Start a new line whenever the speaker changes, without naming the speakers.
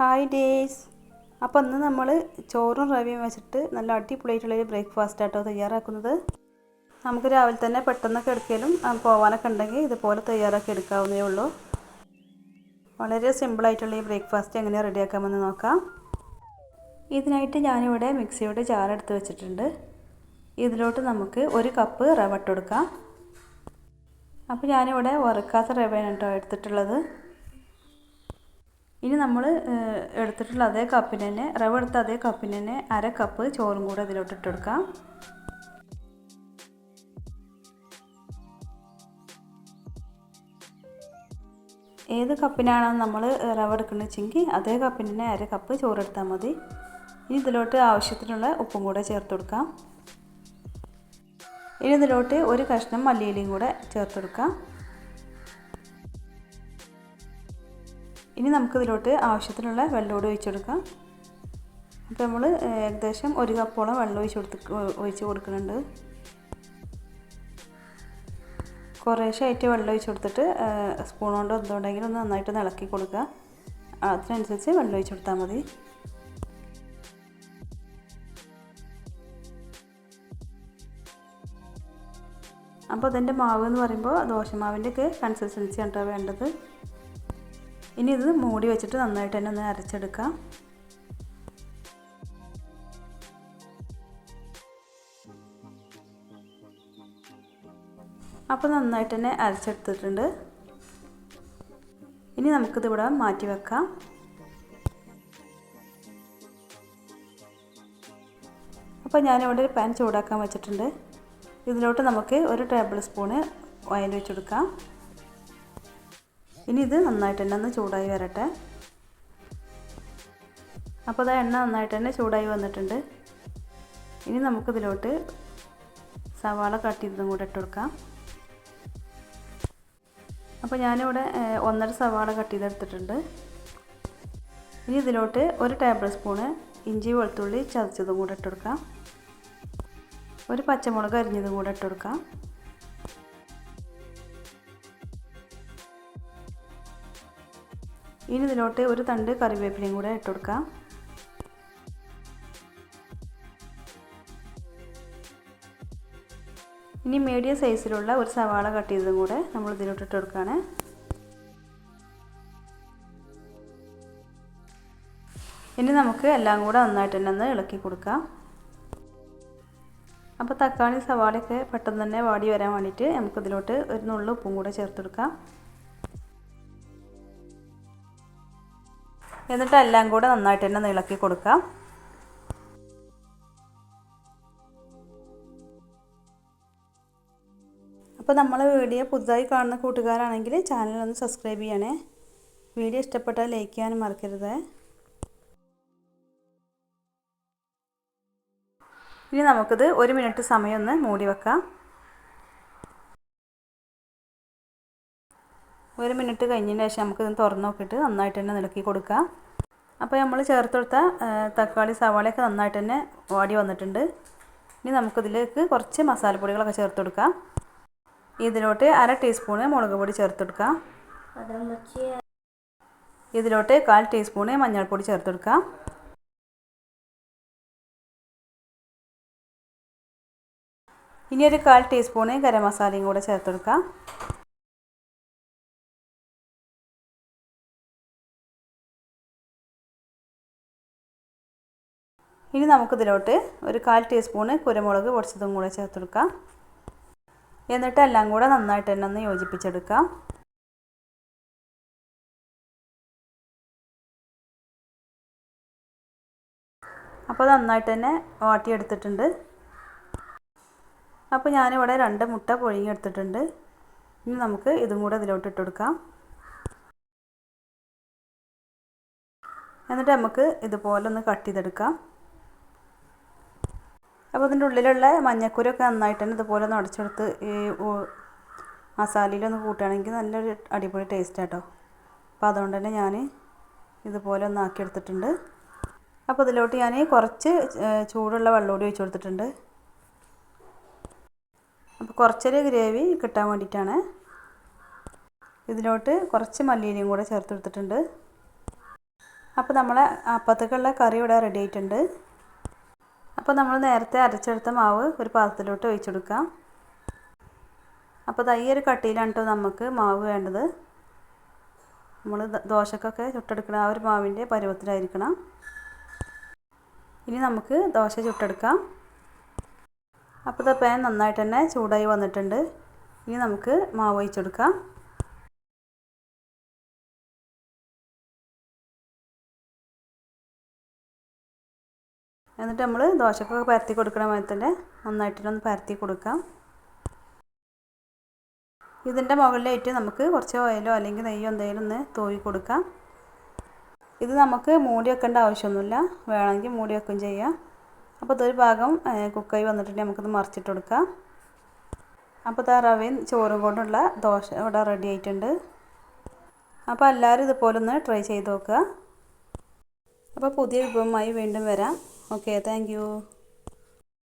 Hi days അപ്പോൾ ഇന്ന് നമ്മൾ ചോറും റവിയും വെച്ചിട്ട് നല്ല അടിപൊളിയായിട്ടുള്ളൊരു ബ്രേക്ക്ഫാസ്റ്റ് ആട്ടോ തയ്യാറാക്കുന്നത്. നമുക്ക് രാവിലെ തന്നെ പെട്ടെന്നൊക്കെ എടുക്കലും പോകാനൊക്കെ ഉണ്ടെങ്കിൽ ഇതുപോലെ തയ്യാറാക്കി എടുക്കാവുന്നേ ഉള്ളൂ. വളരെ സിമ്പിളായിട്ടുള്ള ഈ ബ്രേക്ക്ഫാസ്റ്റ് എങ്ങനെ റെഡിയാക്കാമെന്ന് നോക്കാം. ഇതിനായിട്ട് ഞാനിവിടെ മിക്സിയുടെ ജാറെടുത്ത് വെച്ചിട്ടുണ്ട്. ഇതിലോട്ട് നമുക്ക് ഒരു കപ്പ് റവ ഇട്ട് അപ്പോൾ ഞാനിവിടെ വറുക്കാത്ത റവയാണ് കേട്ടോ എടുത്തിട്ടുള്ളത്. ഇനി നമ്മൾ എടുത്തിട്ടുള്ള അതേ കപ്പിന് തന്നെ റവ എടുത്ത അതേ കപ്പിന് തന്നെ അര കപ്പ് ചോറും കൂടെ അതിലോട്ട് ഇട്ടെടുക്കാം ഏത് കപ്പിനാണോ നമ്മൾ റവ എടുക്കുന്നത് വെച്ചെങ്കിൽ അതേ കപ്പിന് തന്നെ അര കപ്പ് ചോറ് എടുത്താൽ മതി. ഇനി ഇതിലോട്ട് ആവശ്യത്തിനുള്ള ഉപ്പും കൂടെ ചേർത്ത് കൊടുക്കാം. ഇനി ഇതിലോട്ട് ഒരു കഷ്ണം മല്ലിയിലയും കൂടെ ചേർത്ത് കൊടുക്കാം. ഇനി നമുക്കിതിലോട്ട് ആവശ്യത്തിനുള്ള വെള്ളം കൂടി ഒഴിച്ചു കൊടുക്കാം. അപ്പോൾ നമ്മൾ ഏകദേശം ഒരു കപ്പോളം വെള്ളം ഒഴിച്ച് കൊടുത്ത് ഒഴിച്ച് കൊടുക്കുന്നുണ്ട്. കുറേശ്ശെ ആയിട്ട് വെള്ളം ഒഴിച്ച് കൊടുത്തിട്ട് സ്പൂൺ കൊണ്ട് എന്തുകൊണ്ടെങ്കിലും ഒന്ന് നന്നായിട്ട് ഇളക്കി കൊടുക്കുക. അതിനനുസരിച്ച് വെള്ളം ഒഴിച്ച് കൊടുത്താൽ മതി. അപ്പോൾ അതിന്റെ മാവ് എന്ന് പറയുമ്പോൾ ദോശമാവിന്റെ ഒക്കെ കൺസിസ്റ്റൻസി ആണ് വേണ്ടത്. ഇനി ഇത് മൂടി വെച്ചിട്ട് നന്നായിട്ട് തന്നെ ഒന്ന് അരച്ചെടുക്കാം. അപ്പോൾ നന്നായിട്ട് തന്നെ അരച്ചെടുത്തിട്ടുണ്ട്. ഇനി നമുക്കിത് ഇവിടെ മാറ്റി വെക്കാം. അപ്പോൾ ഞാനിവിടെ ഒരു പാൻ ചൂടാക്കാൻ വെച്ചിട്ടുണ്ട്. ഇതിലോട്ട് നമുക്ക് ഒരു ടേബിൾ സ്പൂണ് ഓയിൽ വെച്ച് കൊടുക്കാം ഇനി ഇത് നന്നായിട്ട് തന്നെ ഒന്ന് ചൂടായി വരട്ടെ. അപ്പോൾ അത് എണ്ണ നന്നായിട്ട് തന്നെ ചൂടായി വന്നിട്ടുണ്ട്. ഇനി നമുക്കിതിലോട്ട് സവാള കട്ട് ചെയ്തതും കൂടെ ഇട്ട് കൊടുക്കാം. അപ്പോൾ ഞാനിവിടെ ഒന്നര സവാള കട്ട് ചെയ്തെടുത്തിട്ടുണ്ട്. ഇനി ഇതിലോട്ട് ഒരു ടേബിൾ സ്പൂണ് ഇഞ്ചി വെളുത്തുള്ളി ചതച്ചതും കൂടെ ഇട്ട് കൊടുക്കാം. ഒരു പച്ചമുളക് അരിഞ്ഞതും കൂടെ ഇട്ട് കൊടുക്കാം. ഇനി ഇതിലോട്ട് ഒരു തണ്ട് കറിവേപ്പിലയും കൂടെ ഇട്ട് കൊടുക്കാം. ഇനി മീഡിയം സൈസിലുള്ള ഒരു സവാള കട്ട് ചെയ്തതും കൂടെ നമ്മൾ ഇതിലോട്ട് ഇട്ട് കൊടുക്കുകയാണ് ഇനി നമുക്ക് എല്ലാം കൂടെ നന്നായിട്ട് തന്നെ ഒന്ന് ഇളക്കി കൊടുക്കാം. അപ്പോൾ തക്കാളി സവാളയൊക്കെ പെട്ടെന്ന് തന്നെ വാടി വരാൻ വേണ്ടിയിട്ട് നമുക്കിതിലോട്ട് ഒരു നുള്ളു ഉപ്പും കൂടെ ചേർത്ത് കൊടുക്കാം. എന്നിട്ട് എല്ലാം കൂടെ നന്നായിട്ട് തന്നെ ഇളക്കി കൊടുക്കാം. അപ്പോൾ നമ്മൾ വീഡിയോ പുതുതായി കാണുന്ന കൂട്ടുകാരാണെങ്കിൽ ചാനൽ ഒന്ന് സബ്സ്ക്രൈബ് ചെയ്യണേ. വീഡിയോ ഇഷ്ടപ്പെട്ടാൽ ലൈക്ക് ചെയ്യാനും മറക്കരുത്. ഇനി നമുക്കിത് ഒരു മിനിറ്റ് സമയം ഒന്ന് മൂടി വെക്കാം. ഒരു മിനിറ്റ് കഴിഞ്ഞതിന് ശേഷം നമുക്കിത് തുറന്ന് നോക്കിയിട്ട് നന്നായിട്ട് തന്നെ നിലക്കി കൊടുക്കാം അപ്പോൾ നമ്മൾ ചേർത്ത് കൊടുത്ത തക്കാളി സവാളയൊക്കെ നന്നായിട്ട് തന്നെ വാടി വന്നിട്ടുണ്ട്. ഇനി നമുക്കിതിലേക്ക് കുറച്ച് മസാലപ്പൊടികളൊക്കെ ചേർത്ത് കൊടുക്കാം ഇതിലോട്ട് അര ടീസ്പൂണ് മുളക് പൊടി ചേർത്ത് കൊടുക്കാം ഇതിലോട്ട് കാൽ ടീസ്പൂണ് മഞ്ഞൾപ്പൊടി ചേർത്ത് കൊടുക്കാം ഇനി ഒരു കാൽ ടീസ്പൂണ് ഗരം മസാലയും കൂടെ ചേർത്ത് കൊടുക്കാം ഇനി നമുക്കിതിലോട്ട് ഒരു കാൽ ടീസ്പൂണ് കുരുമുളക് പൊടിച്ചതും കൂടെ ചേർത്ത് കൊടുക്കാം എന്നിട്ട് എല്ലാം കൂടെ നന്നായിട്ട് തന്നെ ഒന്ന് യോജിപ്പിച്ചെടുക്കാം. അപ്പോൾ നന്നായിട്ട് തന്നെ വാട്ടിയെടുത്തിട്ടുണ്ട്. അപ്പോൾ ഞാനിവിടെ രണ്ട് മുട്ട പുഴുങ്ങിയെടുത്തിട്ടുണ്ട്. ഇനി നമുക്ക് ഇതും കൂടെ ഇതിലോട്ട് ഇട്ട് കൊടുക്കാം എന്നിട്ട് നമുക്ക് ഇതുപോലെ ഒന്ന് കട്ട് ചെയ്തെടുക്കാം. അപ്പോൾ അതിന്റെ ഉള്ളിലുള്ള മഞ്ഞക്കുരൊക്കെ നന്നായിട്ട് തന്നെ ഇതുപോലെ ഒന്ന് ഈ മസാലയിലൊന്ന് കൂട്ടുകയാണെങ്കിൽ നല്ലൊരു അടിപൊളി ടേസ്റ്റ് ആട്ടോ. അപ്പോൾ അതുകൊണ്ട് തന്നെ ഞാൻ ഇതുപോലെ ഒന്ന് ആക്കി എടുത്തിട്ടുണ്ട്. അപ്പോൾ ഇതിലോട്ട് ഞാൻ കുറച്ച് ചൂടുള്ള വെള്ളം കൂടി ഒഴിച്ചു കൊടുത്തിട്ടുണ്ട്. അപ്പോൾ കുറച്ചൊരു ഗ്രേവി കിട്ടാൻ വേണ്ടിയിട്ടാണ്. ഇതിലോട്ട് കുറച്ച് മല്ലിയിലയും കൂടെ ചേർത്ത് എടുത്തിട്ടുണ്ട് അപ്പോൾ നമ്മളെ അപ്പത്തേക്കുള്ള കറി ഇവിടെ റെഡി ആയിട്ടുണ്ട്. അപ്പോൾ നമ്മൾ നേരത്തെ അരച്ചെടുത്ത മാവ് ഒരു പാത്രത്തിലോട്ട് ഒഴിച്ചെടുക്കാം. അപ്പോൾ ദാ ഈ ഒരു കട്ടിയിലാണ് കേട്ടോ നമുക്ക് മാവ് വേണ്ടത്. നമ്മൾ ദോശക്കൊക്കെ ചുട്ടെടുക്കണം ആ ഒരു മാവിന്റെ പരുവത്തിലായിരിക്കണം. ഇനി നമുക്ക് ദോശ ചുട്ടെടുക്കാം. അപ്പോൾ പാൻ നന്നായിട്ട് തന്നെ ചൂടായി വന്നിട്ടുണ്ട്. ഇനി നമുക്ക് മാവ് ഒഴിച്ചെടുക്കാം. എന്നിട്ട് നമ്മൾ ദോശക്കൊക്കെ പരത്തി കൊടുക്കണ മാതിരി തന്നെ നന്നായിട്ടൊന്ന് പരത്തി കൊടുക്കാം. ഇതിന്റെ മുകളിലായിട്ട് നമുക്ക് കുറച്ച് ഓയിലോ അല്ലെങ്കിൽ നെയ്യോ എന്തെങ്കിലും ഒന്ന് തൂവി കൊടുക്കാം. ഇത് നമുക്ക് മൂടി വെക്കേണ്ട ആവശ്യമൊന്നുമില്ല. വേണമെങ്കിൽ മൂടി വെക്കുകയും ചെയ്യാം. അപ്പോൾ ഇതൊരു ഭാഗം കുക്കായി വന്നിട്ടുണ്ടെങ്കിൽ നമുക്കിത് മറിച്ചിട്ട് കൊടുക്കാം. അപ്പോൾ ഇതാ റവയും ചോറും കൊണ്ടുള്ള ദോശ ഇവിടെ റെഡി ആയിട്ടുണ്ട്. അപ്പോൾ എല്ലാവരും ഇതുപോലെ ഒന്ന് ട്രൈ ചെയ്ത് നോക്കുക. അപ്പോൾ പുതിയ വിഭവമായി വീണ്ടും വരാം. Okay thank